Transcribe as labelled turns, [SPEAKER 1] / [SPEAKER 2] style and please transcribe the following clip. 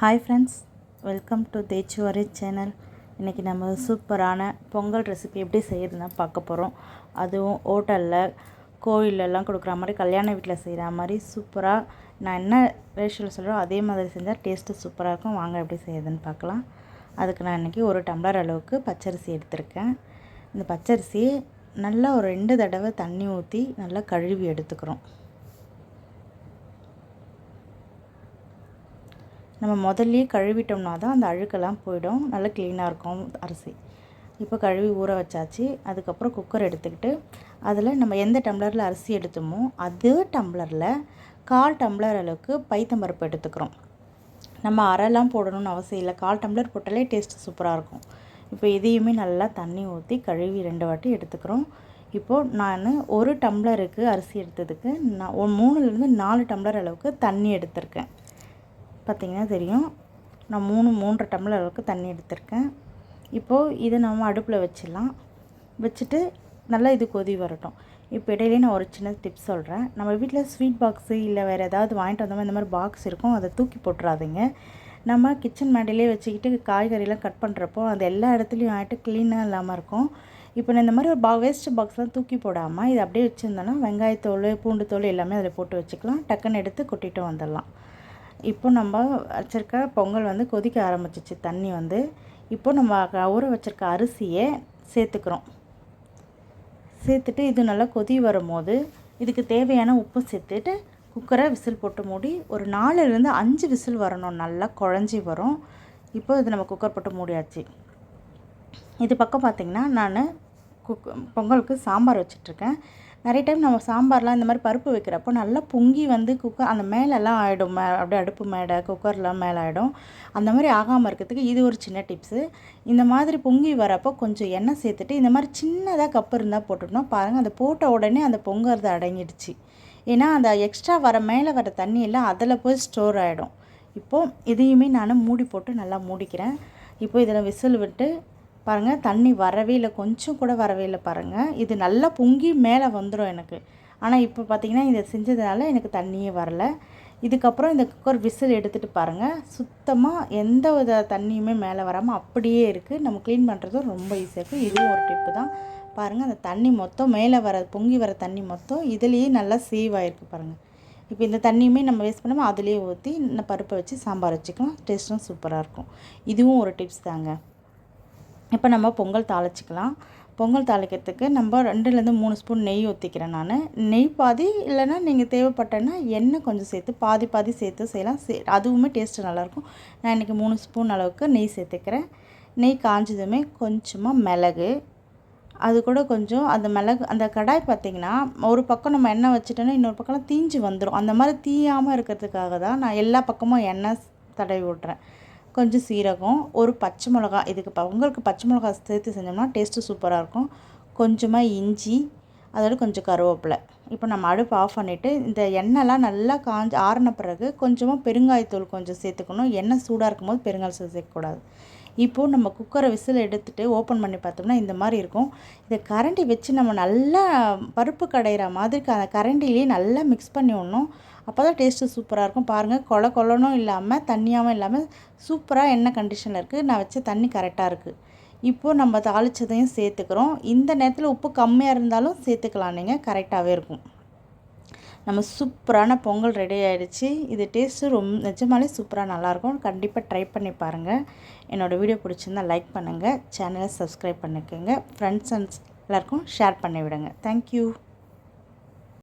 [SPEAKER 1] Hi friends welcome to தேச்சுவரி channel இன்றைக்கி நம்ம சூப்பரான பொங்கல் ரெசிபி எப்படி செய்யுதுன்னு பார்க்க போகிறோம் அதுவும் ஹோட்டலில் கோயிலெல்லாம் கொடுக்குற மாதிரி கல்யாண வீட்டில் செய்கிற மாதிரி சூப்பராக நான் என்ன ரேஷியோவில் சொல்கிறோம் அதே மாதிரி செஞ்சால் டேஸ்ட்டு சூப்பராக இருக்கும். வாங்க எப்படி செய்யுதுன்னு பார்க்கலாம். அதுக்கு நான் இன்றைக்கி ஒரு டம்ளர் அளவுக்கு பச்சரிசி எடுத்திருக்கேன். இந்த பச்சரிசி நல்லா ஒரு ரெண்டு தடவை தண்ணி ஊற்றி நல்லா கழுவி எடுத்துக்கிறோம். நம்ம முதல்லையே கழுவிட்டோம்னா தான் அந்த அழுக்கெல்லாம் போயிடும். நல்லா க்ளீனாக இருக்கும் அரிசி. இப்போ கழுவி ஊற வச்சாச்சு. அதுக்கப்புறம் குக்கர் எடுத்துக்கிட்டு அதில் நம்ம எந்த டம்ளரில் அரிசி எடுத்தோமோ அதே டம்ளரில் கால் டம்ளர் அளவுக்கு பைத்தம்பருப்பு எடுத்துக்கிறோம். நம்ம அரைலாம் போடணும்னு அவசியம் இல்லை. கால் டம்ளர் போட்டாலே டேஸ்ட்டு சூப்பராக இருக்கும். இப்போ இதையுமே நல்லா தண்ணி ஊற்றி கழுவி ரெண்டு வாட்டி எடுத்துக்கிறோம். இப்போது நான் ஒரு டம்ளருக்கு அரிசி எடுத்ததுக்கு நான் மூணுலேருந்து நாலு டம்ளர் அளவுக்கு தண்ணி எடுத்திருக்கேன். பார்த்திங்கன்னா தெரியும். நான் மூணு மூன்றரை டம்ளர் அளவுக்கு தண்ணி எடுத்திருக்கேன். இப்போது இதை நம்ம அடுப்பில் வச்சிடலாம். வச்சுட்டு நல்லா இது கொதி வரட்டும். இப்போ இடையிலே நான் ஒரு சின்ன டிப்ஸ் சொல்கிறேன் நம்ம வீட்டில் ஸ்வீட் பாக்ஸு இல்லை வேறு ஏதாவது வாங்கிட்டு வந்தோமோ இந்த மாதிரி பாக்ஸ் இருக்கும். அதை தூக்கி போட்டுறாதீங்க. நம்ம கிச்சன் மேடையிலே வச்சுக்கிட்டு காய்கறிலாம் கட் பண்ணுறப்போ அது எல்லா இடத்துலையும் ஆகிட்டு க்ளீனாக இல்லாமல் இருக்கும். இப்போ நான் இந்த மாதிரி ஒரு பா வேஸ்ட்டு பாக்ஸ்லாம் தூக்கி போடாமல் இதை அப்படியே வச்சுருந்தோன்னா வெங்காயத்தோல் பூண்டு தோல் எல்லாமே அதில் போட்டு வச்சுக்கலாம். டக்குன்னு எடுத்து கொட்டிட்டு வந்துடலாம். இப்போ நம்ம வச்சுருக்க பொங்கல் வந்து கொதிக்க ஆரம்பிச்சிச்சு. தண்ணி வந்து இப்போ நம்ம ஊற வச்சுருக்க அரிசியை சேர்த்துக்கிறோம். சேர்த்துட்டு இது நல்லா கொதி வரும்போது இதுக்கு தேவையான உப்பு சேர்த்துட்டு குக்கரை விசில் போட்டு மூடி ஒரு நாலுலேருந்து அஞ்சு விசில் வரணும். நல்லா குழஞ்சி வரும். இப்போ இது நம்ம குக்கர் போட்டு மூடியாச்சு. இது பக்கம் பார்த்திங்கன்னா நான் குக் பொங்கலுக்கு சாம்பார் வச்சிட்ருக்கேன் நிறைய டைம் நம்ம சாம்பார்லாம் இந்த மாதிரி பருப்பு வைக்கிறப்போ நல்லா பொங்கி வந்து குக்கர் அந்த மேலெல்லாம் ஆகிடும் மே அப்படியே அடுப்பு மேடை குக்கர்லாம் மேலே ஆகிடும் அந்த மாதிரி ஆகாமல் இருக்கிறதுக்கு இது ஒரு சின்ன டிப்ஸு இந்த மாதிரி பொங்கி வரப்போ கொஞ்சம் எண்ணெய் சேர்த்துட்டு இந்த மாதிரி சின்னதாக கப்பு இருந்தால் போட்டுட்டோம் பாருங்கள் அதை போட்ட உடனே அந்த பொங்கறது அடங்கிடுச்சு. ஏன்னா அந்த எக்ஸ்ட்ரா வர மேலே வர தண்ணி எல்லாம் அதில் போய் ஸ்டோர் ஆகிடும் இப்போது இதையுமே நான் மூடி போட்டு நல்லா மூடிக்கிறேன். இப்போ இதில் விசில் விட்டு பாருங்கள் தண்ணி வரவே இல்லை கொஞ்சம் கூட வரவே இல்லை பாருங்கள் இது நல்லா பொங்கி மேலே வந்துடும் எனக்கு. ஆனால் இப்போ பார்த்திங்கன்னா இதை செஞ்சதுனால எனக்கு தண்ணியே வரல. இதுக்கப்புறம் இந்த குக்கர் விசில் எடுத்துகிட்டு பாருங்கள் சுத்தமாக எந்த வித தண்ணியுமே மேலே வராமல் அப்படியே இருக்குது நம்ம க்ளீன் பண்ணுறதும் ரொம்ப ஈஸியாக இருக்குது இதுவும் ஒரு டிப்பு தான். பாருங்கள் அந்த தண்ணி மொத்தம் மேலே வர பொங்கி வர தண்ணி மொத்தம் இதுலேயே நல்லா சேவ் ஆகிருக்கு பாருங்கள் இப்போ இந்த தண்ணியுமே நம்ம வேஸ்ட் பண்ணாமல் அதுலேயே ஊற்றி இந்த பருப்பை வச்சு சாம்பார் வச்சுக்கலாம். டேஸ்ட்டும் சூப்பராக இருக்கும். இதுவும் ஒரு டிப்ஸ் தாங்க. இப்போ நம்ம பொங்கல் தாளிச்சிக்கலாம். பொங்கல் தாளிக்கிறதுக்கு நம்ம ரெண்டுலேருந்து மூணு ஸ்பூன் நெய் ஊற்றிக்கிறேன் நான். நெய் பாதி இல்லைன்னா நீங்கள் தேவைப்பட்டேன்னா எண்ணெய் கொஞ்சம் சேர்த்து பாதி பாதி சேர்த்து செய்யலாம். சே அதுவுமே டேஸ்ட்டு நல்லாயிருக்கும். நான் இன்றைக்கி மூணு ஸ்பூன் அளவுக்கு நெய் சேர்த்துக்கிறேன். நெய் காஞ்சதுமே கொஞ்சமாக மிளகு. அது கூட கொஞ்சம் அந்த மிளகு அந்த கடாய் பார்த்திங்கன்னா ஒரு பக்கம் நம்ம எண்ணெய் வச்சுட்டோன்னா இன்னொரு பக்கம்லாம் தீஞ்சு வந்துடும் அந்த மாதிரி தீயாமல் இருக்கிறதுக்காக தான் நான் எல்லா பக்கமும் எண்ணெய் தடவி விட்றேன் கொஞ்சம் சீரகம் ஒரு பச்சை மிளகா இதுக்கு உங்களுக்கு பச்சை மிளகா சேர்த்து செஞ்சோம்னா டேஸ்ட்டு சூப்பராக இருக்கும். கொஞ்சமாக இஞ்சி அதோட கொஞ்சம் கருவேப்பிலை. இப்போ நம்ம அடுப்பு ஆஃப் பண்ணிவிட்டு இந்த எண்ணெய்லாம் நல்லா காஞ்சி ஆறின பிறகு கொஞ்சமாக பெருங்காயத்தூள் கொஞ்சம் சேர்த்துக்கணும். எண்ணெய் சூடாக இருக்கும்போது பெருங்காயத்தூள் சேர்க்கக்கூடாது. இப்போது நம்ம குக்கரை விசில் எடுத்துகிட்டு ஓப்பன் பண்ணி பார்த்தோம்னா இந்த மாதிரி இருக்கும். இதை கரண்டி வச்சு நம்ம நல்லா பருப்பு கடையிற மாதிரி அந்த கரண்டிலேயே நல்லா மிக்ஸ் பண்ணி விடணும். அப்போ தான் டேஸ்ட்டு சூப்பராக இருக்கும். பாருங்கள் கொலை கொலனும் இல்லாமல் தண்ணியாகவும் இல்லாமல் சூப்பராக என்ன கண்டிஷனில் இருக்குது நான் வச்ச தண்ணி கரெக்டாக இருக்குது இப்போது நம்ம தாளித்ததையும் சேர்த்துக்கிறோம். இந்த நேரத்தில் உப்பு கம்மியாக இருந்தாலும் சேர்த்துக்கலாம். நீங்கள் கரெக்டாகவே இருக்கும். நம்ம சூப்பரான பொங்கல் ரெடி ஆகிடுச்சு இது டேஸ்ட்டு ரொம்ப நிஜமாலே சூப்பராக நல்லாயிருக்கும் கண்டிப்பாக ட்ரை பண்ணி பாருங்கள் என்னோடய வீடியோ பிடிச்சிருந்தால் லைக் பண்ணுங்கள் சேனலை சப்ஸ்கிரைப் பண்ணிக்கோங்க. ஃப்ரெண்ட்ஸ் அண்ட்ஸ் எல்லாருக்கும் ஷேர் பண்ணி விடுங்க தேங்க்யூ